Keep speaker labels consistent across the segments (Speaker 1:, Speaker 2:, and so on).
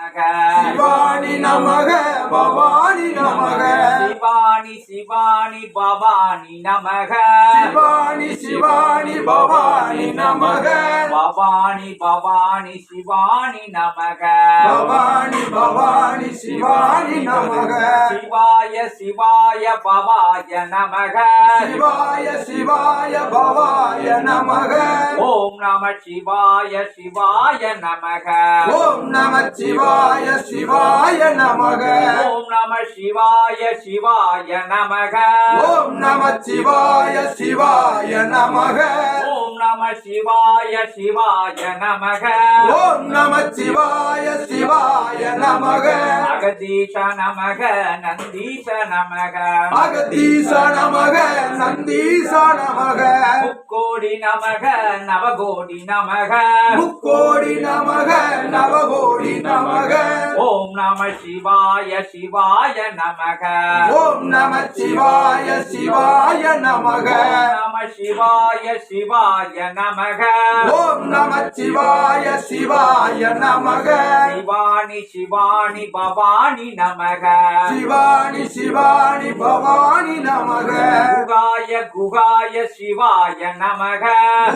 Speaker 1: சிவானி நமக பவானி நமக.
Speaker 2: சிவானி சிவானி பவானி நமக.
Speaker 1: சிவானி சிவானி பவானி நமக.
Speaker 2: பவானி பவானி சிவானி நமக.
Speaker 1: பவானி பவானி சிவானி நமக.
Speaker 2: சிவாய சிவாய பவாய நமக.
Speaker 1: சிவாய சிவாய பவாய நமக.
Speaker 2: ஓம் நம சிவாய சிவாய நமக.
Speaker 1: ஓம் நம சிவாய சிவாய நமக.
Speaker 2: ஓம் நம சிவாய சிவாய நமக.
Speaker 1: ஓம் நம சிவாய சிவாய நமக.
Speaker 2: சிவாய சிவாய நமக.
Speaker 1: ஓம் நம சிவாய சிவாய நமக.
Speaker 2: அகதீஷ நமக நந்தீஷ நமக.
Speaker 1: அகதீச நமக நந்தீச நமக.
Speaker 2: முக்கோடி நமக நவகோடி நமக.
Speaker 1: முக்கோடி நமக நவகோடி நமக.
Speaker 2: ஓம் நம சிவாய சிவாய நமக.
Speaker 1: ஓம் நம சிவாய சிவாய நமக.
Speaker 2: நம சிவாய சிவாய நமக.
Speaker 1: ஓம் நம சிவாய சிவாய நமக.
Speaker 2: சிவானி சிவானி பவானி நமக.
Speaker 1: சிவானி சிவானி பவானி நமக.
Speaker 2: குகாய குகாய சிவாய நமக.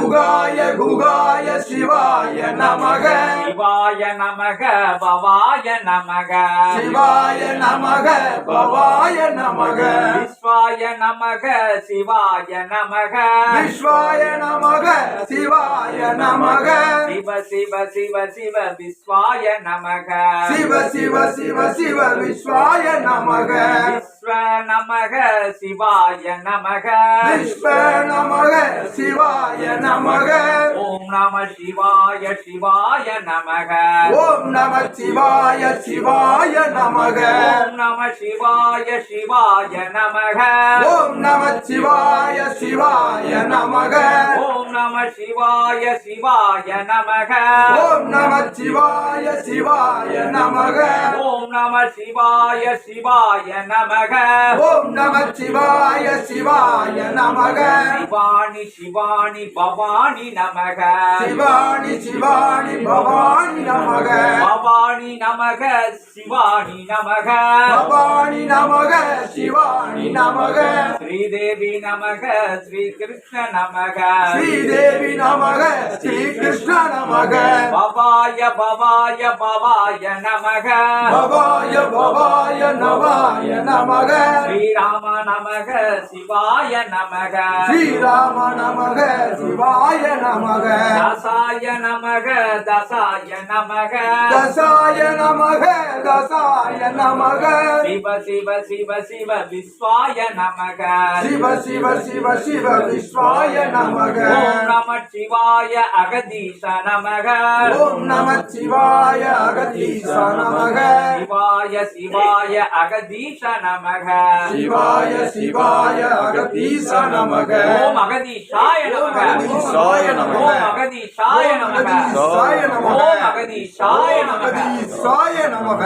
Speaker 1: குகாய குகாய சிவாய நமக.
Speaker 2: சிவாய நமக பவாய நமக.
Speaker 1: சிவாய நமக பவாய நமக.
Speaker 2: விஸ்வாய நமக சிவாய நமக.
Speaker 1: விஸ்வாய நமக சிவாய நமக.
Speaker 2: சிவ சிவ சிவ சிவ விஸ்வாய நமக.
Speaker 1: சிவ சிவ சிவ சிவ விஸ்வாய நமக.
Speaker 2: விஸ்வ நமக சிவாய நமக.
Speaker 1: விஸ்வ நமக சிவாய நமக.
Speaker 2: ஓம் நம சிவாய சிவாய நமக.
Speaker 1: ஓம் நம சிவாய சிவாய நமக.
Speaker 2: ஓம் நம சிவாய சிவாய நமக.
Speaker 1: ஓம் நம சிவாய சிவாய நமக.
Speaker 2: ஓம் நம சிவாய சிவாய நமக.
Speaker 1: ஓம் நம சிவாய சிவாய நமக.
Speaker 2: ஓம் நம சிவாய சிவாய நமக.
Speaker 1: ஓம் நம சிவாய சிவாய நமக.
Speaker 2: சிவானி சிவானி பவானி நமக.
Speaker 1: சிவானி சிவானி பவானி நமக.
Speaker 2: பவானி நமக சிவானி நமக.
Speaker 1: பவானி நமக சிவானி நமக.
Speaker 2: ஸ்ரீதேவி நமக ஸ்ரீ கிருஷ்ண நமக.
Speaker 1: ஸ்ரீதேவி நமக ஸ்ரீ கிருஷ்ண நமக
Speaker 2: பவாய பவாய பவாய நமக
Speaker 1: பவாய பவாய நவாய நமக
Speaker 2: ஸ்ரீராம நமக சிவாய நமக
Speaker 1: ஸ்ரீராம நமக சிவாய நமக
Speaker 2: தசாய நமக தசாய நமக
Speaker 1: தசாய நமக தசாய நமக
Speaker 2: சிவ சிவ சிவ சிவ விஸ்வாய நமக
Speaker 1: சிவ சிவ சிவ சிவ விஸ்வாய நமக
Speaker 2: ஓம் நம சிவாய அகதீஷ நமக
Speaker 1: ஓம் நம சிவாய அகதீச நமக
Speaker 2: சிவாய சிவாய அகதீஷ நமக
Speaker 1: சிவாய சிவாய அகதீச நமக
Speaker 2: ஓம் அகதீஷாய நமக.
Speaker 1: அகதீஷாய நமக.
Speaker 2: ஓம் அகதீஷாய நமக.
Speaker 1: அகதீஷாய நமக.
Speaker 2: ஓம் அகதீஷாய நமக.
Speaker 1: அகதீசாய நமக.